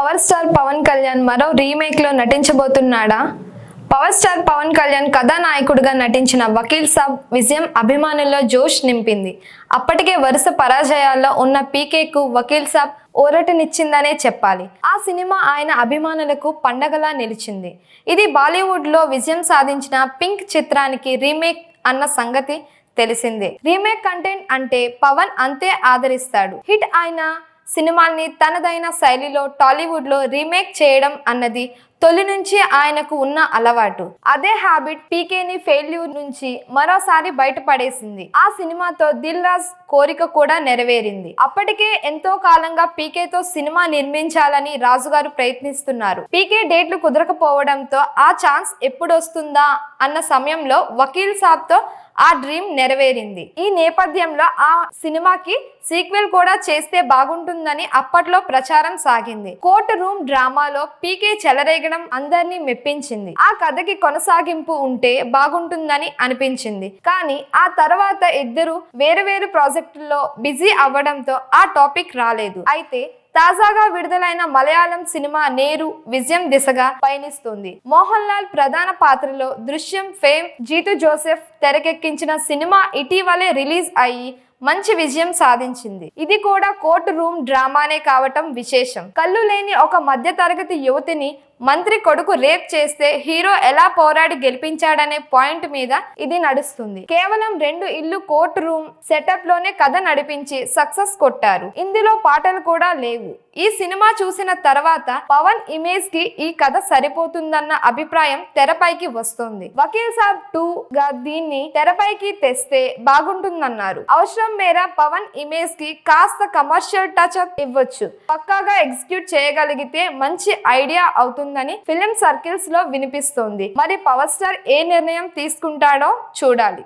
Power star Pawan Kalyan మరో రీమేక్లో నటించబోతున్నాడా? పవర్ స్టార్ పవన్ కళ్యాణ్ కథానాయకుడిగా నటించిన వకీల్ సాబ్ విజయం అభిమానుల్లో జోష్ నింపింది. అప్పటికే వరుస పరాజయాల్లో ఉన్న పీకేకు వకీల్ సాబ్ ఊరటనిచ్చిందనే చెప్పాలి. ఆ సినిమా ఆయన అభిమానులకు పండగలా నిలిచింది. ఇది బాలీవుడ్లో విజయం సాధించిన పింక్ చిత్రానికి రీమేక్ అన్న సంగతి తెలిసిందే. రీమేక్ కంటెంట్ అంటే పవన్ అంతే ఆదరిస్తాడు. హిట్ అయిన సినిమాల్ని తనదైన శైలిలో టాలీవుడ్లో రీమేక్ చేయడం అన్నది తొలి నుంచి ఆయనకు ఉన్న అలవాటు. అదే హ్యాబిట్ పీకేని ఫెయిల్యూర్ నుంచి మరోసారి బయటపడేసింది. ఆ సినిమాతో దిల్ రాజ్ కోరిక కూడా నెరవేరింది. అప్పటికే ఎంతో కాలంగా పీకేతో సినిమా నిర్మించాలని రాజుగారు ప్రయత్నిస్తున్నారు. పీకే డేట్లు కుదరకపోవడంతో ఆ ఛాన్స్ ఎప్పుడొస్తుందా అన్న సమయంలో వకీల్ సాబ్తో ఆ డ్రీమ్ నెరవేరింది. ఈ నేపథ్యంలో ఆ సినిమాకి సీక్వెల్ కూడా చేస్తే బాగుంటుందని అప్పట్లో ప్రచారం సాగింది. కోర్టు రూమ్ డ్రామాలో పీకే చెలరేగడం అందరినీ మెప్పించింది. ఆ కథకి కొనసాగింపు ఉంటే బాగుంటుందని అనిపించింది. కానీ ఆ తర్వాత ఇద్దరు వేరు వేరు ప్రాజెక్టుల్లో బిజీ అవ్వడంతో ఆ టాపిక్ రాలేదు. అయితే తాజాగా విడుదలైన మలయాళం సినిమా నేరు విజయం దిశగా పయనిస్తుంది. మోహన్ లాల్ ప్రధాన పాత్రలో దృశ్యం ఫేమ్ జీతు జోసెఫ్ తెరకెక్కించిన సినిమా ఇటీవలే రిలీజ్ అయ్యి మంచి విజయం సాధించింది. ఇది కూడా కోర్టు రూమ్ డ్రామానే కావటం విశేషం. కళ్ళు లేని ఒక మధ్యతరగతి యువతిని మంత్రి కొడుకు రేప్ చేస్తే హీరో ఎలా పోరాడి గెలిపించాడనే పాయింట్ మీద ఇది నడుస్తుంది. కేవలం రెండు ఇల్లు కోర్టు రూమ్ సెటప్లోనే కథ నడిపించి సక్సెస్ కొట్టారు. ఇందులో పాటలు కూడా లేవు. ఈ సినిమా చూసిన తర్వాత పవన్ ఇమేజ్కి ఈ కథ సరిపోతుందన్న అభిప్రాయం తెరపైకి వస్తుంది. వకీల్ సాబ్ టూ గా దీన్ని తెరపైకి తెస్తే బాగుంటుందన్నారు. అవసరం మేర పవన్ ఇమేజ్కి కాస్త కమర్షియల్ టచ్ అప్ ఇవ్వచ్చు. పక్కాగా ఎగ్జిక్యూట్ చేయగలిగితే మంచి ఐడియా అవుతుంది అవుతుందని ఫిలిం సర్కిల్స్లో వినిపిస్తోంది. మరి పవర్ స్టార్ ఏ నిర్ణయం తీసుకుంటాడో చూడాలి.